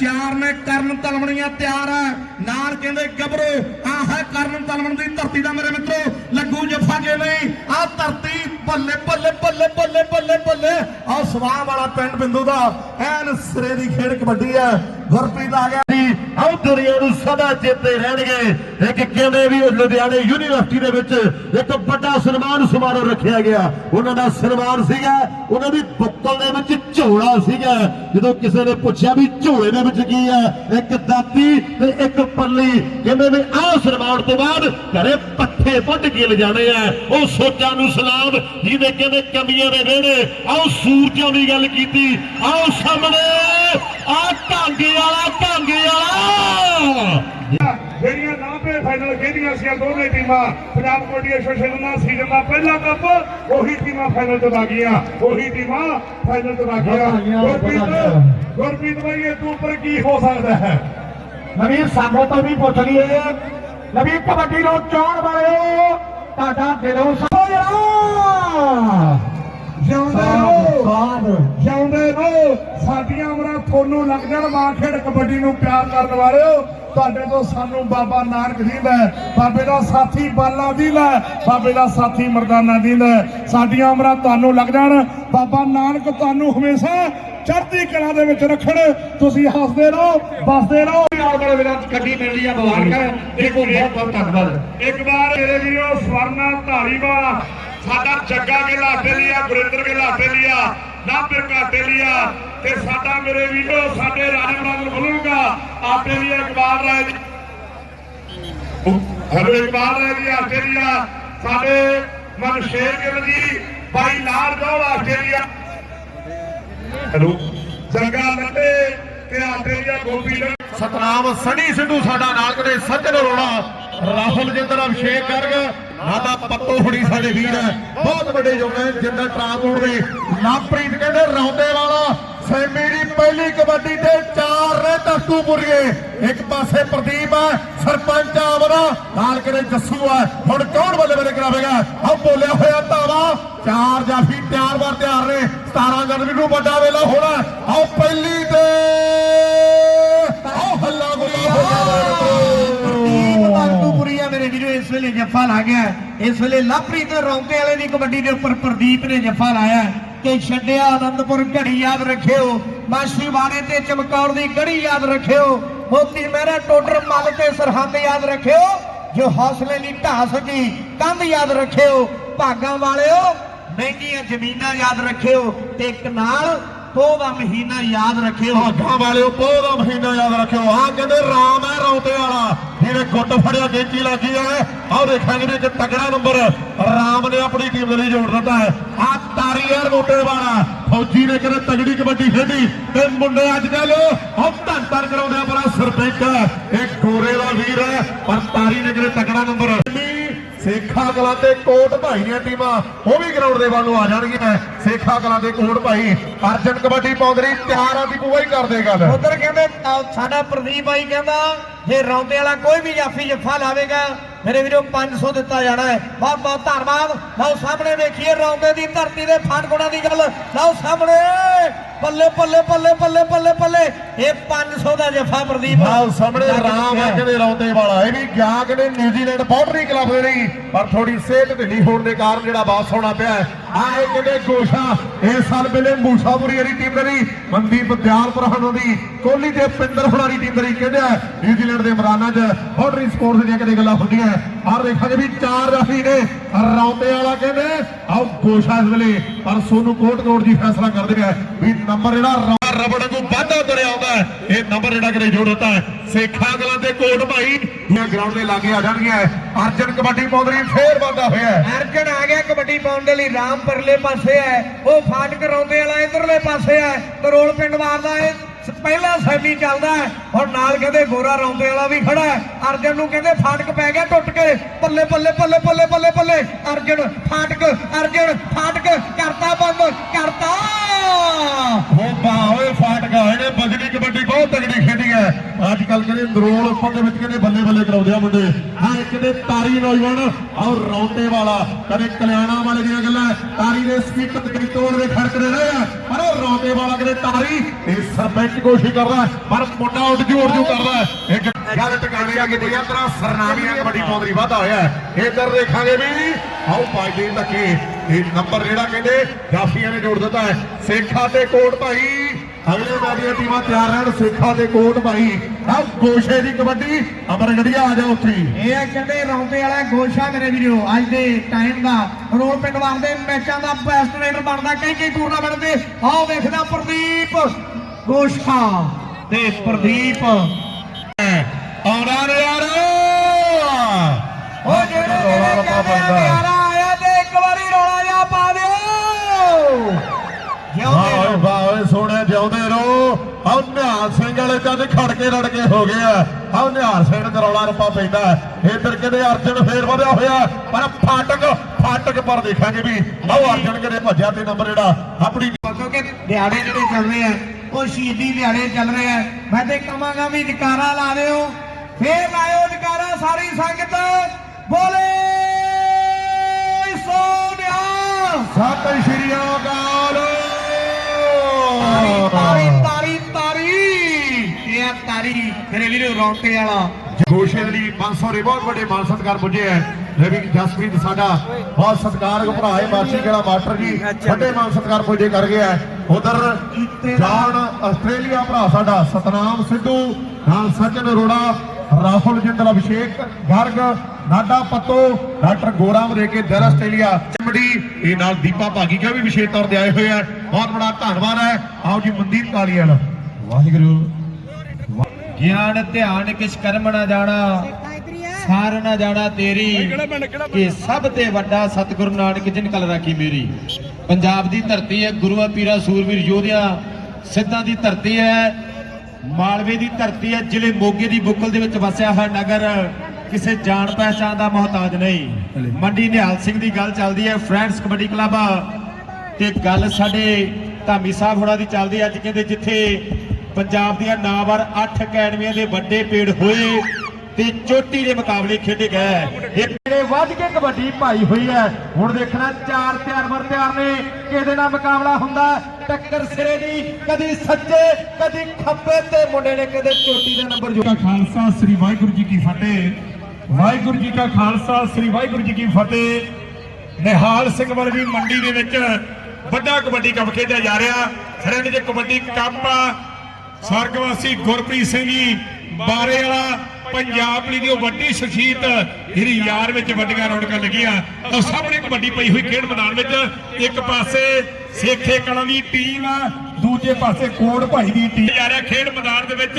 ਚਾਰ ਨੇ ਕਰਨ ਤਲਮਣੀਆਂ ਤਿਆਰ ਹੈ। ਨਾਲ ਕਹਿੰਦੇ ਗੱਭਰੂ, ਆਹ ਹੈ ਕਰਨ ਤਲਵਣ ਦੀ ਧਰਤੀ ਦਾ ਮੇਰੇ ਮਿੱਤਰੋ। ਲੱਗੂ ਜੱਫਾ ਜੇ ਨਹੀਂ ਆਹ ਧਰਤੀ ਬੱਲੇ ਬੱਲੇ ਬੱਲੇ ਬੱਲੇ ਬੱਲੇ ਬੱਲੇ ਆਹ ਸਵਾਹ ਵਾਲਾ ਪਿੰਡ ਬਿੰਦੂ ਦਾ। ਐਨ ਸਿਰੇ ਦੀ ਖੇਡ ਕਬੱਡੀ ਹੈ। ਗੁਰਪ੍ਰੀਤ ਆ ਗਿਆ। ਆਉ ਦੁਨੀਆ ਨੂੰ ਸਦਾ ਚੇਤੇ ਰਹਿਣਗੇ। ਇੱਕ ਕਹਿੰਦੇ ਵੀ ਲੁਧਿਆਣੇ ਯੂਨੀਵਰਸਿਟੀ ਦੇ ਵਿੱਚ ਇੱਕ ਵੱਡਾ ਸਨਮਾਨ ਸਮਾਰੋਹ ਰੱਖਿਆ ਗਿਆ। ਉਹਨਾਂ ਦਾ ਸਨਮਾਨ ਸੀਗਾ, ਉਹਨਾਂ ਦੀ ਬੁੱਕਲ ਦੇ ਵਿੱਚ ਝੋਲਾ ਸੀਗਾ। ਜਦੋਂ ਕਿਸੇ ਨੇ ਪੁੱਛਿਆ ਵੀ ਝੋਲੇ ਦੇ ਵਿੱਚ ਕੀ ਹੈ, ਇੱਕ ਦਾਤੀ ਤੇ ਇੱਕ ਪੱਲੀ, ਕਹਿੰਦੇ ਵੀ ਆਹ ਸਨਮਾਨ ਤੋਂ ਬਾਅਦ ਘਰੇ ਪੱਠੇ ਵੱਢ ਕੇ ਲਿਜਾਣੇ ਆ। ਉਹ ਸੋਚਾਂ ਨੂੰ ਸਲਾਮ ਜਿਹਦੇ ਕਹਿੰਦੇ ਕਮੀਆਂ ਦੇ ਵਿਹੜੇ ਆਓ ਸੂਰਜਾਂ ਦੀ ਗੱਲ ਕੀਤੀ ਆਓ ਸਾਹਮਣੇ ਆ ਢਾਂਗੇ ਵਾਲਾ ਢਾਂਗੇ ਵਾਲਾ। ਜਿਹੜੀਆਂ ਨਾਭੇ ਫਾਈਨਲ ਖੇਡੀਆਂ ਸੀ ਦੋਨੇ ਟੀਮਾਂ ਪੰਜਾਬ ਕਬੱਡੀ ਐਸੋਸੀਏਸ਼ਨ ਦਾ ਸੀਜ਼ਨ ਦਾ ਪਹਿਲਾ ਕੱਪ ਉਹੀ ਟੀਮਾਂ ਫਾਈਨਲ ਚ ਆ ਗਈਆਂ। ਉਹੀ ਟੀਮਾਂ ਫਾਈਨਲ ਚ ਆ ਗਈਆਂ। ਗੁਰਪ੍ਰੀਤ ਗੁਰਪ੍ਰੀਤ ਭਾਈ ਇਹ ਤੋਂ ਉੱਪਰ ਕੀ ਹੋ ਸਕਦਾ ਹੈ? ਨਵੀਂ ਸਾਗੋ ਤੋਂ ਵੀ ਪੁੱਛ ਲਈਏ। ਨਵੀਂ ਕਬੱਡੀ ਨੂੰ ਚਾਹਣ ਵਾਲਿਓ ਤੁਹਾਡਾ ਦਿਲੋਂ ਸੋਇਆ ਜਿਉਂਦੇ ਰਹੋ। ਜਿਉਂਦੇ ਰਹੋ। ਸਾਡੀਆਂ ਉਮਰਾਂ ਤੁਹਾਨੂੰ ਲੱਗ ਜਾਣ ਮਾਂ ਖੇਡ ਕਬੱਡੀ ਨੂੰ ਪਿਆਰ ਕਰਨ ਵਾਲਿਓ ਤੁਹਾਡੇ ਤੋਂ ਸਾਨੂੰ ਬਾਬਾ ਨਾਨਕ ਦਿੰਦਾ ਹੈ ਬਾਬੇ ਦਾ ਸਾਥੀ ਬਾਲਾ ਦਿੰਦਾ ਹੈ ਬਾਬੇ ਦਾ ਸਾਥੀ ਮਰਦਾਨਾ ਦਿੰਦਾ ਹੈ ਸਾਡੀਆਂ ਉਮਰਾਂ ਤੁਹਾਨੂੰ ਲੱਗ ਜਾਣ ਬਾਬਾ ਨਾਨਕ ਤੁਹਾਨੂੰ ਹਮੇਸ਼ਾ ਚੜ੍ਹਦੀ ਕਲਾ ਦੇ ਵਿੱਚ ਰੱਖਣ। ਤੁਸੀਂ ਹੱਸਦੇ ਰਹੋ ਬਸਦੇ ਰਹੋ। ਆਉਣ ਵਾਲੇ ਵੇਲੇ ਗੱਡੀ ਮਿਲ ਰਹੀ ਆ ਮੁਬਾਰਕਾਂ। ਦੇਖੋ ਬਹੁਤ ਬਹੁਤ ਧੰਨਵਾਦ। ਇੱਕ ਵਾਰ ਮੇਰੇ ਵੀਰੋ ਸਵਰਨਾ ਧਾਰੀਵਾਲ ਸਾਡਾ ਜੱਗਾ ਗਿੱਲਾ ਟੇਲੀਆ ਗੁਰਿੰਦਰ ਗਿੱਲਾ ਟੇਲੀਆ ਨਾਬਰ ਕਾ ਟੇਲੀਆ ਤੇ ਸਾਡਾ ਮੇਰੇ ਵੀਰੋ, ਸਾਡੇ ਰਾਜਾ ਬਰਾਦਰ ਬੋਲੂਗਾ, ਆਪੇ ਵੀ ਇਕਬਾਲ ਰਾਏ ਜੀ ਹਰੋ ਇਕਬਾਲ ਰਾਏ ਜੀ ਆਸਟ੍ਰੇਲੀਆ ਸਾਡੇ ਮਨ ਸ਼ੇਰ ਗਿੱਲ ਜੀ ਬਾਈ ਲਾਲ ਗੌੜ ਆਸਟ੍ਰੇਲੀਆ ਹੈਲੋ, ਜੱਗਾ ਲੱਟੇ ਤੇ ਆਸਟ੍ਰੇਲੀਆ ਗੋਪੀ ਸਤਨਾਮ ਸਣੀ ਸਿੱਧੂ ਸਾਡਾ ਨਾਲ ਕਦੇ ਸੱਜਣ ਰੋਣਾ, ਰਾਹੁਲ ਜਿੰਦਰ ਅਭਿਸ਼ੇਕ ਗਰਗ ਮਾਤਾ ਪੱਤੋ ਹੁਣੀ ਸਾਡੇ ਵੀਰ ਬਹੁਤ ਵੱਡੇ ਯੋਗਦਾਨ ਜਿੰਦਰ ਟਰਾਂਸਪੋਰਟ ਦੇ। ਲਾਪ੍ਰੀਤ ਕਹਿੰਦੇ ਰੌਂਦੇ ਵਾਲਾ, ਸੈਮੀ ਦੀ ਪਹਿਲੀ ਕਬੱਡੀ ਤੇ ਚਾਰ ਨੇ ਤਖਤੂਪੁਰੀਏ ਇੱਕ ਪਾਸੇ ਪ੍ਰਦੀਪ ਹੈ, ਸਰਪੰਚ ਆਵਰਾ ਨਾਲ ਕਰੇ ਜੱਸੂ ਹੈ। ਹੁਣ ਕੌਣ ਬੱਲੇ ਬੱਲੇ ਕਰਾਵੇਗਾ? ਆ ਬੋਲਿਆ ਹੋਇਆ ਧਾਵਾ। ਚਾਰ ਜਾਫੀ ਤਿਆਰ ਵਾਰ ਤਿਆਰ ਨੇ। 17 ਜਨਵਰੀ ਨੂੰ ਵੱਡਾ ਵੇਲਾ ਹੋਣਾ। ਆਓ ਪਹਿਲੀ ਤੇ ਆਓ ਹੱਲਾ ਗੁੱਲਾ ਇਸ ਵੇਲੇ ਜੱਫਾ ਲਾ ਗਿਆ ਇਸ ਵੇਲੇ ਲਾਪ੍ਰੀਤ ਰੌਂਕੇ ਵਾਲੇ ਦੀ ਕਬੱਡੀ ਦੇ ਉੱਪਰ ਪ੍ਰਦੀਪ ਨੇ ਜੱਫਾ ਲਾਇਆ ਕਿ ਛੱਡਿਆ ਆਨੰਦਪੁਰ, ਘੜੀ ਯਾਦ ਰੱਖਿਓ। ਮਾਸ਼ੀ ਬਾਣੇ ਤੇ ਚਮਕੌਰ ਦੀ ਗੜੀ ਯਾਦ ਰੱਖਿਓ। ਮੋਤੀ ਮਹਿਰਾ, ਟੋਡਰ ਮੱਲ ਤੇ ਸਰਹੰਦ ਯਾਦ ਰੱਖਿਓ। ਜੋ ਹੌਸਲੇ ਦੀ ਢਾਸ ਸਕੀ ਕੰਧ ਯਾਦ ਰੱਖਿਓ। ਭਾਗਾਂ ਵਾਲਿਓ, ਮਹਿੰਗੀਆਂ ਜ਼ਮੀਨਾਂ ਯਾਦ ਰੱਖਿਓ। ਤੇ ਇੱਕ ਨਾਲ ਪੋਹ ਦਾ ਮਹੀਨਾ ਯਾਦ ਰੱਖਿਓ। ਭਾਗਾਂ ਵਾਲਿਓ ਪੋਹ ਦਾ ਮਹੀਨਾ ਯਾਦ ਰੱਖਿਓ। ਆਹ ਕਹਿੰਦੇ ਰਾਮ ਹੈ ਰੌਤੇ ਵਾਲਾ ਜਿਹਨੇ ਗੁੱਟ ਫੜਿਆ ਗੇਂਚੀ ਲੱਗੀ ਹੈ। ਆਹ ਦੇਖਾਂਗੇ ਇੱਕ ਤਗੜਾ ਨੰਬਰ ਰਾਮ ਨੇ ਆਪਣੀ ਟੀਮ ਦੇ ਲਈ ਜੋੜ ਦਿੱਤਾ ਹੈ। ਆਹ ਤਾਰੀ ਯਾਰ ਮੋਟੇ ਵਾਲਾ, ਫੌਜੀ ਨੇ ਕਹਿੰਦੇ ਤਗੜੀ ਕਬੱਡੀ ਖੇਡੀ। ਤੇ ਮੁੰਡੇ ਅੱਜ ਕੱਲ ਉਹ ਧੰਨ ਧੰਨ ਕਰਾਉਂਦੇ ਆ ਬੜਾ ਸਰਪੰਚ। ਇਹ ਗੋਰੇ ਦਾ ਵੀਰ ਹੈ, ਪਰ ਤਾਰੀ ਨੇ ਕਹਿੰਦੇ ਤਗੜਾ ਨੰਬਰ ਸੇਖਾ ਕਲਾਂ ਤੇ ਕੋਟ ਭਾਈ ਦੀਆਂ ਟੀਮਾਂ, ਉਹ ਵੀ ਗਰਾਊਂਡ ਦੇ ਵੱਲ ਆ ਜਾਣਗੀਆਂ। ਸੇਖਾ ਕਲਾਂ ਤੇ ਕੋਟ ਭਾਈ, ਅਰਜਨ ਕਬੱਡੀ ਪੌਂਦਰੀ ਤਿਆਰ ਆ ਦੀ ਪੂਆ ਕਰਦੇ ਗੱਲ। ਉਧਰ ਕਹਿੰਦੇ ਸਾਡਾ ਪ੍ਰਦੀਪ ਭਾਈ ਕਹਿੰਦਾ, ਜੇ ਰੌਂਦੇ ਵਾਲਾ ਕੋਈ ਵੀ ਜਾਫੀ ਜੱਫਾ ਲਾਵੇਗਾ, ਮੇਰੇ ਵੀਰੋ 500 ਦਿੱਤਾ ਜਾਣਾ ਹੈ। ਬਹੁਤ ਬਹੁਤ ਧੰਨਵਾਦ। ਲਓ ਸਾਹਮਣੇ ਵੇਖੀਏ ਰੌਂਦੇ ਦੀ ਧਰਤੀ ਦੇ ਫਾਟਕੋਣਾ ਦੀ ਗੱਲ। ਲਓ ਸਾਹਮਣੇ। ਬੱਲੇ ਬੱਲੇ ਬੱਲੇ ਬੱਲੇ ਬੱਲੇ ਬੱਲੇ ਇਹ 500 ਦਾ ਜੱਫਾ ਪ੍ਰਦੀਪ। ਨਾਲ ਸਾਹਮਣੇ ਰਾਮ ਹੈ ਕਹਿੰਦੇ ਰੌਂਦੇ ਵਾਲਾ। ਇਹ ਵੀ ਗਿਆ ਕਹਿੰਦੇ ਨਿਊਜ਼ੀਲੈਂਡ ਪੌਟਰੀ ਕਲੱਬ ਦੇ ਲਈ ਪਰ ਥੋੜੀ ਸਿਹਤ ਢਿੱਲੀ ਹੋਣ ਦੇ ਕਾਰਨ ਜਿਹੜਾ ਵਾਪਸ ਹੋਣਾ ਪਿਆ। ਆਹ ਇਹ ਕਹਿੰਦੇ ਗੋਸ਼ਾ। ਇਸ ਸਾਲ ਵੇਲੇ ਮੂਸਾਪੁਰੀ ਵਾਲੀ ਟੀਮ ਦੇ ਲਈ ਮਨਦੀਪ ਦਿਆਲਪੁਰ ਹਣੋਂ ਦੀ ਕੋਹਲੀ ਤੇ ਪਿੰਦਰ ਟੀਮ ਦੇ ਲਈ ਕਹਿੰਦੇ ਆ ਨਿਊਜ਼ੀਲੈਂਡ ਦੇ ਮੈਦਾਨਾਂ 'ਚ ਪੌਟਰੀ ਸਪੋਰਟਸ ਦੀਆਂ ਕਦੇ ਗੱਲਾਂ ਹੁੰਦੀਆਂ ਆਹ ਦੇਖਾਂਗੇ ਵੀ ਚਾਰ ਰਾਫੀ ਨੇ। ਰੌਂਦੇ ਵਾਲਾ ਕਹਿੰਦੇ ਆਹ ਗੋਸ਼ਾ ਇਸ ਵੇਲੇ ਪਰ ਸੋਨੂੰ ਕੋਟ ਕੋਟ ਜੀ ਫੈਸਲਾ ਕਰਦੇ ਆ ਵੀ ਨੰਬਰ ਜਿਹੜਾ ਰਬੜ ਨੂੰ ਵਾਧਾ ਤੁਰਿਆ ਆਉਂਦਾ। ਇਹ ਨੰਬਰ ਜਿਹੜਾ ਕਿਤੇ ਜੋੜ ਦਿੱਤਾ ਹੈ। ਸੇਖਾਂ ਗਲਾਂ ਦੇ ਕੋਟ ਭਾਈ। ਦੂਆ ਗਰਾਊਂਡ ਦੇ ਲਾਗੇ ਆ ਜਾਣਗੀਆਂ ਅਰਜਨ ਕਬੱਡੀ ਪੌਂਦਰੀ ਫੇਰ ਵਾਧਾ ਹੋਇਆ ਹੈ। ਅਰਜਨ ਆ ਗਿਆ ਕਬੱਡੀ ਪਾਉਣ ਦੇ ਲਈ ਰਾਮ ਪਰਲੇ ਪਾਸੇ ਹੈ। ਉਹ ਫਾਟਕ ਰੌਂਦੇ ਵਾਲਾ ਇਧਰਲੇ ਪਾਸੇ ਹੈ। ਕਰੋਲ ਪਿੰਡ ਮਾਰਦਾ ਹੈ। ਸ- ਪਹਿਲਾ ਸੈਮੀ ਚੱਲਦਾ ਹੈ। ਹੁਣ ਨਾਲ ਕਹਿੰਦੇ ਗੋਰਾ ਰੌਂਦੇ ਵਾਲਾ ਵੀ ਖੜਾ ਹੈ। ਅਰਜਨ ਨੂੰ ਕਹਿੰਦੇ ਫਾਟਕ ਪੈ ਗਿਆ ਟੁੱਟ ਕੇ। ਪੱਲੇ ਪੱਲੇ ਪੱਲੇ ਪੱਲੇ ਪੱਲੇ ਪੱਲੇ। ਅਰਜਨ, ਫਾਟਕ ਅਰਜਨ, ਫਾਟਕ। ਕਰਤਾ ਬੰਦ, ਕਰਤਾ। ਉਹ ਵਾਹ ਓਏ ਇਹਨੇ ਬਜਰੀ ਕਬੱਡੀ ਬਹੁਤ ਤਗੜੀ ਖੇਡੀ ਹੈ। ਅੱਜ ਕੱਲ ਕਹਿੰਦੇ ਨਰੋਲ ਉੱਪਰ ਦੇ ਵਿੱਚ ਕਹਿੰਦੇ ਬੱਲੇ ਬੱਲੇ ਕਰਾਉਂਦੇ ਆ ਮੁੰਡੇ। ਹਾਂ ਇੱਕ ਦੇ ਤਾਰੀ ਨੌਜਵਾਨ ਔਰ ਰੌਂਦੇ ਵਾਲਾ। ਕਦੇ ਕਲਿਆਣਾ ਵਾਲੇ ਦੀਆਂ ਗੱਲਾਂ, ਤਾਰੀ ਦੇ ਸਪੀਕਰ ਤੇ ਤੋੜ ਦੇ ਖੜਕਦੇ ਰਹੇ ਆ। ਪਰ ਉਹ ਰੌਂਦੇ ਵਾਲਾ ਕਦੇ ਤਾਰੀ, ਇਹ ਸਰਪੰਚ ਕੋਸ਼ਿਸ਼ ਕਰਦਾ ਪਰ ਮੁੰਡਾ ਉੱਡ ਜੂ, ਉੱਡ ਕਰਦਾ ਇੱਕ ਗੱਲ ਟਿਕਾਣੇ ਆ ਕਿ ਬਈਆ ਸਰਨਾਮੀਆਂ ਕਬੱਡੀ ਪੌਂਦਰੀ ਵਾਧਾ ਹੋਇਆ ਇੱਧਰ ਦੇਖਾਂਗੇ ਵੀ, ਆਓ ਭਾਈ ਦੇ ਧੱਕੇ। ਇਹ ਨੰਬਰ ਜਿਹੜਾ ਕਹਿੰਦੇ ਜਾਫੀਆਂ ਨੇ ਜੋੜ ਦਿੱਤਾ ਹੈ। ਸੇਖਾ ਤੇ ਕੋਟ ਭਾਈ। ਅਗਲੇ ਮੈਚ ਟੀਮਾਂ ਤਿਆਰ ਰਹਿਣ। ਸੇਖਾ ਤੇ ਕੋਟ ਭਾਈ। ਆ ਗੋਸ਼ੇ ਦੀ ਕਬੱਡੀ ਅਮਰ ਗੜੀਆ ਆ ਜਾ ਉੱਥੇ। ਇਹ ਕਹਿੰਦੇ ਰੌਂਦੇ ਵਾਲਾ ਗੋਸ਼ਾ ਮੇਰੇ ਵੀਰੋ, ਅੱਜ ਦੇ ਟਾਈਮ ਦਾ। ਰੋਲ ਪਿੰਡ ਦੇ ਮੈਚਾਂ ਦਾ ਬੈਸਟ ਰੇਡਰ ਬਣਦਾ। ਕਈ ਕਈ ਟੂਰਨਾਮੈਂਟ ਦੇ ਆਓ ਵੇਖਦਾ ਪ੍ਰਦੀਪ ਗੋਸ਼ਾ ਤੇ ਪ੍ਰਦੀਪ ਆਉਣਾ ਨੇ ਯਾਰ ਉਹ ਜਿਹੜੇ ਰੌਲਾ ਜਿਹੜੇ ਰੱਪਾ ਕਹਿੰਦੇ ਆ ਪੈਂਦਾ। ਪਿਆਰਾ ਆਇਆ ਤੇ ਇੱਕ ਵਾਰੀ ਰੌਲਾ ਜਿਹਾ ਪਾ ਦਿਓ। ਜਿਉਂਦੇ ਵਾਹ ਓਏ ਸੋਹਣੇ ਜਿਉਂਦੇ ਰਹੋ। ਆਹ ਨਿਹਾਲ ਸਿੰਘ ਵਾਲੇ ਤਾਂ ਖੜ ਕੇ ਰੜ ਕੇ ਹੋ ਗਏ ਆ। ਆਹ ਨਿਹਾਲ ਸਿੰਘ ਦਾ ਰੌਲਾ ਰੱਪਾ ਪੈਂਦਾ ਇਧਰ ਕਹਿੰਦੇ ਅਰਜਨ ਫੇਰ ਵਧਿਆ ਹੋਇਆ ਪਰ ਫਾਟਕ ਫਾਟਕ ਪਰ ਦੇਖਾਂਗੇ ਵੀ ਆਹ ਅਰਜਨ ਕਿਤੇ ਭੱਜਿਆ ਤੇ ਨੰਬਰ ਜਿਹੜਾ ਆਪਣੀ ਕਿਉਂਕਿ ਦਿਹਾੜੇ ਜਿਹੜੇ ਚੱਲ ਰਹੇ ਆ ਉਹ ਸ਼ਹੀਦੀ ਦਿਹਾੜੇ ਚੱਲ ਰਹੇ ਆ। ਮੈਂ ਤੇ ਕਹਾਂਗਾ ਵੀ ਜਕਾਰਾ ਲਾ ਦਿਓ। ਫੇਰ ਲਾਇਓ ਜਕਾਰਾ ਸਾਰੀ ਸੰਗਤ। ਬੋਲੇ ਸੋਨਿਆ। ਸਤਿ ਸ਼੍ਰੀ ਅਕਾਲ। ਤਾਰੀ ਤਾਰੀ ਤਾਰੀ ਇਹ ਤਾਰੀ ਮੇਰੇ ਵੀਰੋ ਰੌਂਟੇ ਵਾਲਾ। ਗੋਸ਼ੇ ਲਈ 500 ਦੇ ਬਹੁਤ ਵੱਡੇ ਮਾਨ ਸਤਿਕਾਰ ਪੁੱਜੇ ਹੈ ਰਵੀ ਜਸਪ੍ਰੀਤ ਸਾਡਾ ਬਹੁਤ ਸਤਿਕਾਰਯੋਗ ਭਰਾ ਹੈ ਮਾਸੀ ਕਿਹੜਾ ਮਾਸਟਰ ਜੀ। ਵੱਡੇ ਮਾਨ ਸਤਿਕਾਰ ਪੁੱਜੇ ਕਰ ਗਿਆ। ਉਧਰ ਜਾਨ ਆਸਟ੍ਰੇਲੀਆ ਭਰਾ ਸਾਡਾ ਸਤਨਾਮ ਸਿੱਧੂ ਨਾਲ ਸਚਨ ਅਰੋੜਾ ਰਾਹੁਲ ਜਿੰਦਲ ਅਭਿਸ਼ੇਕ ਗਰਗ ਨਾਡਾ ਪੱਤੋ, ਡਾਕਟਰ ਗੋਰਾਮ ਦੇ ਦਰ ਆਸਟ੍ਰੇਲੀਆ, ਚਮੜੀ, ਇਹ ਨਾਲ ਦੀਪਾ ਭਾਗੀ ਕਾ ਵੀ ਵਿਸ਼ੇਸ਼ ਤੌਰ ਤੇ ਆਏ ਹੋਏ ਆ। ਬਹੁਤ ਬੜਾ ਧੰਨਵਾਦ ਹੈ। ਆਓ ਜੀ, ਮਨਦੀਪ ਕਾਲੀਆਲ। ਵਾਹਿਗੁਰੂ। ਗਿਆਨ, ਧਿਆਨ ਕਿਛ ਕਰਮ ਨਾ ਜਾਣਾ, ਸਾਰ ਨਾ ਜਾਣਾ ਤੇਰੀ, ਕਿ ਸਭ ਤੇ ਵੱਡਾ ਸਤਿਗੁਰੂ ਨਾਨਕ ਜਿਨ ਕਲ ਰਾਖੀ ਮੇਰੀ। ਪੰਜਾਬ ਦੀ ਧਰਤੀ ਹੈ, ਗੁਰੂਆਂ, ਪੀਰਾਂ ਸੂਰਵੀਰ ਯੋਧਿਆਂ, ਸਿੱਧਾਂ ਦੀ ਧਰਤੀ ਹੈ। ਮਾਲਵੇ ਦੀ ਧਰਤੀ ਹੈ ਜ਼ਿਲ੍ਹੇ ਮੋਗੇ ਦੀ ਬੁੱਕਲ ਦੇ ਵਿੱਚ ਵਸਿਆ ਹੋਇਆ ਨਗਰ। ਕਿਸੇ ਜਾਣ ਪਹਿਚਾਣ ਦਾ ਮੁਹਤਾਜ ਨਹੀਂ। ਮੰਡੀ ਨਿਹਾਲ ਸਿੰਘ ਦੀ ਗੱਲ ਚੱਲਦੀ ਹੈ ਫਰੈਂਡਸ ਕਬੱਡੀ ਕਲੱਬ। ਤੇ ਗੱਲ ਸਾਡੇ ਧਾਮੀ ਸਾਹਿਬ ਹੋਣਾ ਦੀ ਚੱਲਦੀ ਹੈ। ਅੱਜ ਕਹਿੰਦੇ ਜਿੱਥੇ ਪੰਜਾਬ ਦੀਆਂ ਨਾਵਾਰ 8 ਅਕੈਡਮੀਆਂ ਦੇ ਵੱਡੇ ਪੇੜ ਹੋਏ ਤੇ ਚੋਟੀ ਦੇ ਮੁਕਾਬਲੇ ਖੇਡੇ ਗਏ। ਇਹ ਵੱਧ ਕੇ ਕਬੱਡੀ ਪਾਈ ਹੋਈ ਹੈ, ਹੁਣ ਦੇਖਣਾ ਚਾਰ ਤਿਆਰ ਮਰ ਤਿਆਰ ਨੇ, ਕਿਹਦੇ ਨਾਲ ਮੁਕਾਬਲਾ ਹੁੰਦਾ? ਟੱਕਰ ਸਿਰੇ ਦੀ, ਕਦੀ ਸੱਜੇ, ਕਦੀ ਖੱਬੇ ਤੇ ਮੁੰਡੇ ਨੇ ਕਦੇ ਚੋਟੀ ਦੇ ਨੰਬਰ ਜੋ ਖਾਲਸਾ, ਸ੍ਰੀ ਵਾਹਿਗੁਰੂ ਜੀ ਕੀ ਫਤਿਹ। ਵਾਹਿਗੁਰੂ ਜੀ ਕਾ ਖਾਲਸਾ, ਸ੍ਰੀ ਵਾਹਿਗੁਰੂ ਜੀ ਕੀ ਫਤਿਹ। ਨਿਹਾਲ ਸਿੰਘ ਵਰਗੀ ਮੰਡੀ ਦੇ ਵਿੱਚ ਵੱਡਾ ਕਬੱਡੀ ਕੱਪ ਖੇਡਿਆ ਜਾ ਰਿਹਾ। ਖਰੜ ਦੇ ਕਬੱਡੀ ਕੱਪ ਆ। ਸਵਰਗਵਾਸੀ ਗੁਰਪ੍ਰੀਤ ਸਿੰਘ ਜੀ ਬਾਰੇ ਵਾਲਾ ਪੰਜਾਬ ਲਈ ਦੀ ਉਹ ਵੱਡੀ ਸ਼ਖਸੀਅਤ ਜਿਹੜੀ ਯਾਰ ਵਿੱਚ ਵੱਡੀਆਂ ਰੌਣਕਾਂ ਲੱਗੀਆਂ ਉਹ ਸਾਹਮਣੇ ਕਬੱਡੀ ਪਈ ਹੋਈ ਖੇਡ ਮੈਦਾਨ ਵਿੱਚ, ਇੱਕ ਪਾਸੇ ਸੇਖੇ ਕਲਾਂ ਦੀ ਟੀਮ, ਦੂਜੇ ਪਾਸੇ ਕੋਟ ਭਾਈ ਦੀ ਟੀਮ। ਜਾ ਰਿਹਾ ਖੇਡ ਮੈਦਾਨ ਦੇ ਵਿੱਚ,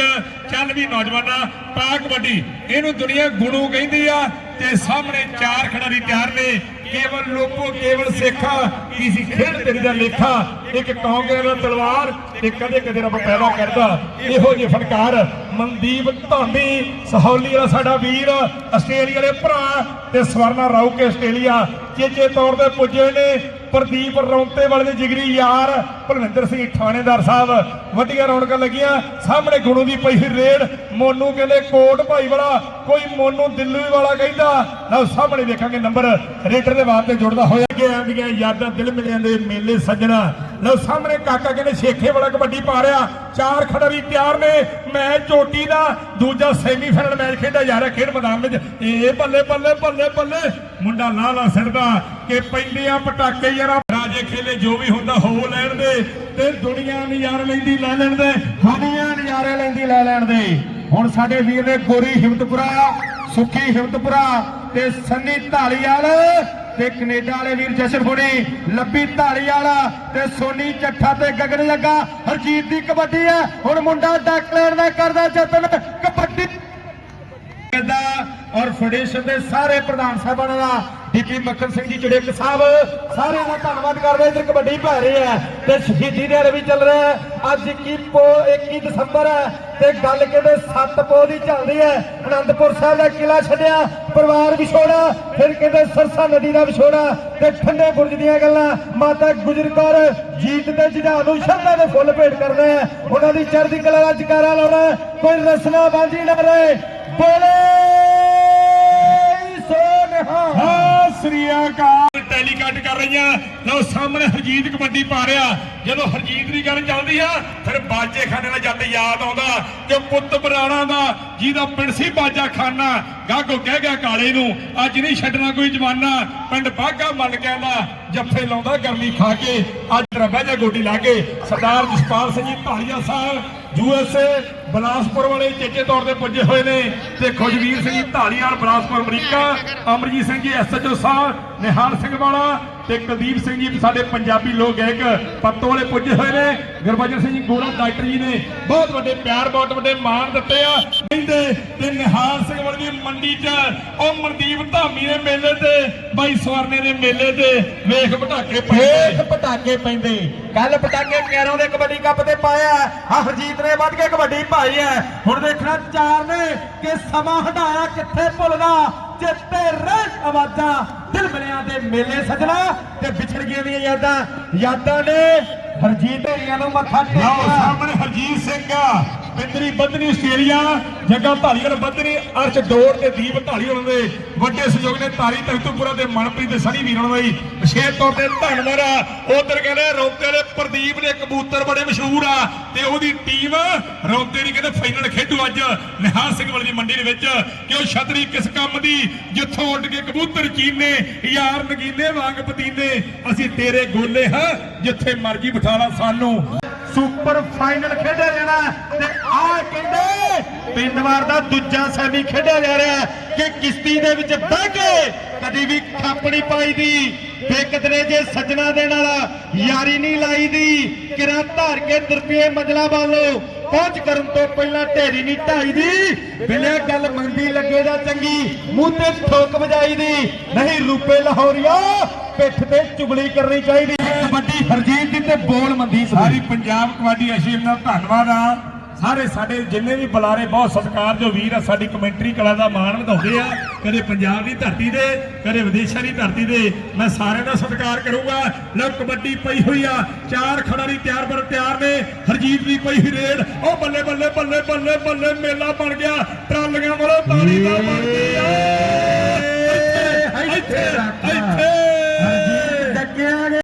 ਚੱਲ ਵੀ ਨੌਜਵਾਨਾਂ ਪਾ ਕਬੱਡੀ ਇਹਨੂੰ ਦੁਨੀਆ ਗੁਣੂ ਕਹਿੰਦੀ ਆ, ਤੇ ਸਾਹਮਣੇ ਚਾਰ ਖਿਡਾਰੀ ਤਿਆਰ ਨੇ, ਕੇਵਲ ਲੋਕੋ, ਕੇਵਲ ਸੇਖਾ ਕਿਸੇ ਖੇਡ ਤੇਰੀ ਦਾ ਲੇਖਾ, ਇੱਕ ਕਾਂਗਰਸ ਦਾ ਤਲਵਾਰ ਤੇ ਕਦੇ ਕਦੇ ਰੱਬ ਪੈਦਾ ਕਰਦਾ। ਇਹੋ ਜਿਹੇ ਫਨਕਾਰ। ਮਨਦੀਪ ਧਾਮੀ, ਸਹੌਲੀ ਵਾਲਾ ਸਾਡਾ ਵੀਰ, ਆਸਟ੍ਰੇਲੀਆ ਦੇ ਭਰਾ ਤੇ ਸਵਰਨਾ ਰਾਉ ਕੇ ਆਸਟ੍ਰੇਲੀਆ। ਚੇਚੇ ਤੌਰ ਤੇ ਪੁੱਜੇ ਨੇ। ਪ੍ਰਦੀਪ ਰੌਂਤੇ ਵਾਲੇ ਦੇ ਜਿਗਰੀ ਯਾਰ, ਭਲਵਿੰਦਰ ਸਿੰਘ ਥਾਣੇਦਾਰ ਸਾਹਿਬ। ਵੱਡੀਆਂ ਰੌਣਕਾਂ ਲੱਗੀਆਂ। ਸਾਹਮਣੇ ਗੁਣੂ ਦੀ ਪਈ ਰੇਡ। ਮੋਨੂ ਕਹਿੰਦੇ, ਕੋਟ ਭਾਈ ਵਾਲਾ, ਕੋਈ ਮੋਨੂ ਦਿੱਲੀ ਵਾਲਾ ਕਹਿੰਦਾ? ਲਓ, ਸਾਹਮਣੇ ਵੇਖਾਂਗੇ ਨੰਬਰ। ਰੇਡਰ ਦੇ ਬਾਅਦ ਤੇ ਜੁੜਦਾ ਹੋਇਆ। ਕਿ ਆਂਦੀਆਂ ਯਾਦਾਂ, ਦਿਲ ਮਿਲਿਆਂ ਦੇ ਮੇਲੇ ਸੱਜਣਾ। ਲਓ, ਸਾਹਮਣੇ ਕਾਕਾ ਕਹਿੰਦੇ, ਸ਼ੇਖੇ ਵਾਲਾ ਕਬੱਡੀ ਪਾ ਰਿਹਾ ਚਾਰ ਖਿਡਾਰੀ ਤਿਆਰ ਨੇ। ਮੈਚ ਚੋਟੀ ਦਾ, ਦੂਜਾ ਸੈਮੀਫਾਈਨਲ ਮੈਚ ਖੇਡਿਆ ਜਾ ਰਿਹਾ। ਖੇਡ ਮੈਦਾਨ ਵਿੱਚ। ਇਹ ਬੱਲੇ ਬੱਲੇ ਬੱਲੇ ਬੱਲੇ। ਮੁੰਡਾ ਲਾਲਾ ਸਿਰਦਾ ਕਿ ਪੈਂਦੀਆਂ ਪਟਾਕੇ ਯਾਰਾ ਰਾਜੇ ਖੇਲੇ ਜੋ ਵੀ ਹੁੰਦਾ ਹੋ ਲੈਣ ਦੇ ਤੇ ਦੁਨੀਆ ਨਜ਼ਾਰੇ ਲੈਂਦੀ ਲੈ ਲੈਣ ਦੇ ਦੁਨੀਆ ਨਜ਼ਾਰੇ ਲੈਂਦੀ ਲੈ ਲੈਣ ਦੇ। ਹੁਣ ਸਾਡੇ ਵੀਰ ਨੇ ਗੋਰੀ ਹਿੰਮਤਪੁਰਾ, ਸੁੱਖੀ ਹਿੰਮਤਪੁਰਾ ਤੇ ਸੰਨੀ ਢਾਲੀਵਾਲ ਤੇ ਕੈਨੇਡਾ ਵਾਲੇ ਵੀਰ ਜਸ਼ਨ ਫੋੜੀ ਲੱਭੀ ਢਾਲੀਵਾਲ ਤੇ ਸੋਨੀ ਚੱਠਾ ਤੇ ਗਗਨ ਲੱਗਾ, ਹਰਜੀਤ ਦੀ ਕਬੱਡੀ ਹੈ। ਹੁਣ ਮੁੰਡਾ ਡੱਕ ਲੈਣ ਦਾ ਕਰਦਾ ਯਤਨ ਕਬੱਡੀ ਦਾ ਔਰ ਫੈਡਰੇਸ਼ਨ ਦੇ ਸਾਰੇ ਪ੍ਰਧਾਨ ਸਾਹਿਬਾਨਾਂ ਦਾ ਡੀਪੀ ਮੱਖਣ ਸਿੰਘ ਜੀ ਚੜੇਕ ਸਾਹਿਬ, ਸਾਰਿਆਂ ਦਾ ਧੰਨਵਾਦ ਕਰਦੇ ਇਧਰ ਕਬੱਡੀ ਪਾ ਰਹੇ ਆ ਤੇ ਸ਼ਹੀਦੀ ਦਿਹਾੜਾ ਵੀ ਚੱਲ ਰਿਹਾ ਅੱਜ 21 ਪੋ 21 ਦਸੰਬਰ ਹੈ ਤੇ ਗੱਲ ਕਹਿੰਦੇ 7 ਪੋ ਦੀ ਚੱਲਦੀ ਹੈ ਅਨੰਦਪੁਰ ਸਾਹਿਬ ਦਾ ਕਿਲਾ ਛੱਡਿਆ, ਪਰਿਵਾਰ ਵਿਛੋੜਾ, ਫਿਰ ਕਹਿੰਦੇ ਸਰਸਾ ਨਦੀ ਦਾ ਵਿਛੋੜਾ ਤੇ ਠੰਡੇ ਬੁਰਜ ਦੀਆਂ ਗੱਲਾਂ। ਮਾਤਾ ਗੁਜਰ ਕੌਰ ਜੀਤ ਦੇ ਜੁਝਾਰ ਨੂੰ ਸ਼ਰਧਾ ਦੇ ਫੁੱਲ ਭੇਟ ਕਰਨਾ ਹੈ ਉਹਨਾਂ ਦੀ ਚੜ੍ਹਦੀ ਕਲਾ ਦਾ ਜਕਾਰਾ ਲਾਉਣਾ ਕੋਈ ਰਸਨਾ ਬਾਂਝੀ ਨਾ ਰਹੇ। ਬੋਲੇ ਸੋ ਨਿਹਾਲ ਸ੍ਰੀ ਅਕਾਲ। ਟੈਲੀਕਾਟ ਕਰ ਰਹੀਆਂ। ਲਓ ਸਾਹਮਣੇ ਹਰਜੀਤ ਕਬੱਡੀ ਪਾ ਰਿਹਾ। ਜਦੋਂ ਹਰਜੀਤ ਦੀ ਗੱਲ ਚੱਲਦੀ ਆ, ਫਿਰ ਬਾਜੇ ਖਾਨੇ ਦਾ ਜੱਟ ਯਾਦ ਆਉਂਦਾ ਕਿ ਪੁੱਤ ਬਰਾਣਾ ਦਾ, ਜਿਹਦਾ ਪਿੰਡ ਬਾਜਾ ਖਾਨਾ ਗਾਗੋ ਕਹਿ ਗਿਆ ਕਾਲੇ ਨੂੰ, ਅੱਜ ਨਹੀਂ ਛੱਡਣਾ ਕੋਈ ਜਵਾਨਾ, ਪਿੰਡ ਬਾਗਾ ਮੰਨ ਕੇ ਜੱਫੇ ਲਾਉਂਦਾ, ਗਰਮੀ ਖਾ ਕੇ, ਅੱਜ ਰੱਬਾ ਜਾ ਗੋਡੀ ਲਾ ਕੇ, ਸਰਦਾਰ ਜਸਪਾਲ ਸਿੰਘ ਜੀ ਢਾਲੀਆ ਸਾਹਿਬ ਯੂਐਸਏ ਬਲਾਸਪੁਰ ਵਾਲੇ ਚੇਚੇ ਤੌਰ ਤੇ ਪੁੱਜੇ ਹੋਏ ਨੇ, ਤੇ ਖੁਸ਼ਵੀਰ ਸਿੰਘ ਜੀ ਢਾਲੀਵਾਲ ਬਲਾਸਪੁਰ, ਅਮਰੀਕਾ, ਅਮਰਜੀਤ ਸਿੰਘ ਜੀ ਐਸਐਚਓ ਸਾਹਿਬ, ਨਿਹਾਲ ਸਿੰਘ ਵਾਲਾ ਤੇ ਕੁਲਦੀਪ ਸਿੰਘ ਜੀ, ਸਾਡੇ ਪੰਜਾਬੀ ਲੋਕ ਗਾਇਕ ਪੱਤੋ ਵਾਲੇ ਪੁੱਜੇ ਹੋਏ ਨੇ। ਗੁਰਬਚਨ ਸਿੰਘ ਜੀ, ਗੋਰਾ ਡਾਕਟਰ ਜੀ ਨੇ ਬਹੁਤ ਵੱਡੇ ਪਿਆਰ, ਬਹੁਤ ਵੱਡੇ ਮਾਣ ਦਿੱਤੇ ਆ। ਕਹਿੰਦੇ ਤੇ ਨਿਹਾਲ ਸਿੰਘ ਵਾਲੇ ਮੰਡੀ 'ਚ, ਉਹ ਮਨਦੀਪ ਧਾਮੀ ਦੇ ਮੇਲੇ ਤੇ, ਬਾਈ ਸਵਰਨੇ ਦੇ ਮੇਲੇ ਤੇ ਵੇਖ ਪਟਾਕੇ ਪਏ ਪਟਾਕੇ ਪੈਂਦੇ। ਕੱਲ ਪਟਾਕੇ ਕੈਰੋਂ ਦੇ ਕਬੱਡੀ ਕੱਪ ਤੇ ਪਾਇਆ ਹਰਜੀਤ ਨੇ ਵੱਧ ਕੇ ਕਬੱਡੀ ਪਾਈ ਹੈ ਹੁਣ ਦੇਖਣਾ ਚਾਰ ਨੇ ਕਿ ਸਮਾਂ ਹਟਾਇਆ, ਕਿੱਥੇ ਭੁੱਲਦਾ? ਚਿੱਤੇ ਰਹਿ ਆਵਾਜ਼ਾਂ ਦਿਲ ਮਿਲਿਆਂ ਦੇ ਮੇਲੇ ਸਜਣਾ ਤੇ ਵਿਛੜ ਗਈਆਂ ਦੀਆਂ ਯਾਦਾਂ ਯਾਦਾਂ ਨੇ ਹਰਜੀਤ ਢੇਰੀਆਂ ਨੂੰ ਮੱਥਾ ਟੇਕਿਆ। ਸਾਹਮਣੇ ਹਰਜੀਤ ਸਿੰਘ ਆ। ਪਿੰਦਰੀ ਬੱਧਨੀ ਆਸਟ੍ਰੇਲੀਆ, ਜੱਗਾ ਢਾਲੀਵਾਲ ਬੱਧਨੀ, ਅਰਸ਼ ਡੋਰ ਤੇ ਦੀਪ ਢਾਲੀਵਾਲ ਦੇ ਵੱਡੇ ਸਹਿਯੋਗ ਨੇ ਤਾਰੀ ਤਖਤੂਪੁਰਾ ਦੇ ਮਨਪ੍ਰੀਤ ਤੇ ਸਨੀ ਵੀਰਾਂ ਦਾ ਵਿਸ਼ੇਸ਼ ਤੌਰ ਤੇ ਧੰਨਵਾਦ ਆ। ਉਧਰ ਕਹਿੰਦੇ ਰੌਂਤੇ ਵਾਲੇ ਪ੍ਰਦੀਪ ਦੇ ਕਬੂਤਰ ਬੜੇ ਮਸ਼ਹੂਰ ਆ ਤੇ ਉਹਦੀ ਟੀਮ ਰੌਂਤੇ ਦੀ ਕਹਿੰਦੇ ਫਾਈਨਲ ਖੇਡੂ ਅੱਜ ਨਿਹਾਲ ਸਿੰਘ ਵਾਲੀ ਦੀ ਮੰਡੀ ਦੇ ਵਿੱਚ ਕਿ ਉਹ ਛਤਰੀ ਕਿਸ ਕੰਮ ਦੀ, ਜਿੱਥੋਂ ਉੱਡ ਕੇ ਕਬੂਤਰ ਚੀਨੇ ਯਾਰ ਨਗੀਨੇ ਵਾਂਗ ਪਤੀਨੇ, ਅਸੀਂ ਤੇਰੇ ਗੋਲੇ ਹਾਂ, ਜਿੱਥੇ ਮਰਜ਼ੀ ਬਿਠਾਣਾ ਸਾਨੂੰ। ਸੁਪਰ ਫਾਈਨਲ ਖੇਡਿਆ ਜਾਣਾ ਤੇ ਆਹ ਕਹਿੰਦੇ ਪਿੰਡਵਾਰ ਦਾ ਦੂਜਾ ਸੈਮੀ ਖੇਡਿਆ ਜਾ ਰਿਹਾ ਕਿ ਕਿਸ਼ਤੀ ਦੇ ਵਿੱਚ ਬਹਿ ਕੇ ਕਦੀ ਵੀ ਖਾਪਣੀ ਪਾਈ ਦੀ। ਤੇ ਜੇ ਸੱਜਣਾ ਦੇ ਨਾਲ ਯਾਰੀ ਨਹੀਂ ਲਾਈ ਦੀ। ਕਿਰਾ ਧਾਰ ਕੇ ਦਰਪੀਏ ਮਜ਼ਲਾ ਬਾਲੋ ਪਹੁੰਚ ਕਰਨ ਤੋਂ ਪਹਿਲਾਂ ਢੇਰੀ ਨਹੀਂ ਢਾਈ ਦੀ। ਬਿਲੇ ਗੱਲ ਮੰਦੀ ਲੱਗੇ ਦਾ ਚੰਗੀ, ਮੂੰਹ ਤੇ ਠੋਕ ਵਜਾਈ ਦੀ। ਨਹੀਂ ਰੂਪੇ ਲਾਹੌਰੀਆ, ਪਿੱਠ ਤੇ ਚੁਗਲੀ ਕਰਨੀ ਚਾਹੀਦੀ। ਕਬੱਡੀ ਹਰਜੀਤ ਦੀ ਤੇ ਬੋਲ ਮਨਦੀਪ ਸਾਰੀ ਪੰਜਾਬ ਕਬੱਡੀ ਅਸ਼ੀਮ ਦਾ ਧੰਨਵਾਦ ਆ ਸਾਰੇ ਸਾਡੇ ਜਿੰਨੇ ਵੀ ਬੁਲਾਰੇ ਬਹੁਤ ਸਤਿਕਾਰ ਜੋ ਵੀਰ ਆ। ਸਾਡੀ ਕਮੈਂਟਰੀ ਕਲਾ ਦਾ ਮਾਣ ਵਧਾਉਂਦੇ ਆ। ਕਦੇ ਪੰਜਾਬ ਦੀ ਧਰਤੀ ਦੇ ਕਦੇ ਵਿਦੇਸ਼ਾਂ ਦੀ ਧਰਤੀ ਦੇ ਮੈਂ ਸਾਰਿਆਂ ਦਾ ਸਤਿਕਾਰ ਕਰੂੰਗਾ। ਲਓ ਕਬੱਡੀ ਪਈ ਹੋਈ ਆ। ਚਾਰ ਖਿਡਾਰੀ ਤਿਆਰ ਬਰ ਤਿਆਰ ਨੇ। ਹਰਜੀਤ ਦੀ ਪਈ ਹੋਈ ਰੇਡ। ਉਹ ਬੱਲੇ ਬੱਲੇ ਬੱਲੇ ਬੱਲੇ ਬੱਲੇ ਮੇਲਾ ਬਣ ਗਿਆ। ਟਰਾਲੀਆਂ ਵਾਲੋ ਤਾਲੀ ਦਾ ਬਣ ਗਈ ਆ ਇੱਥੇ ਇੱਥੇ ਇੱਥੇ।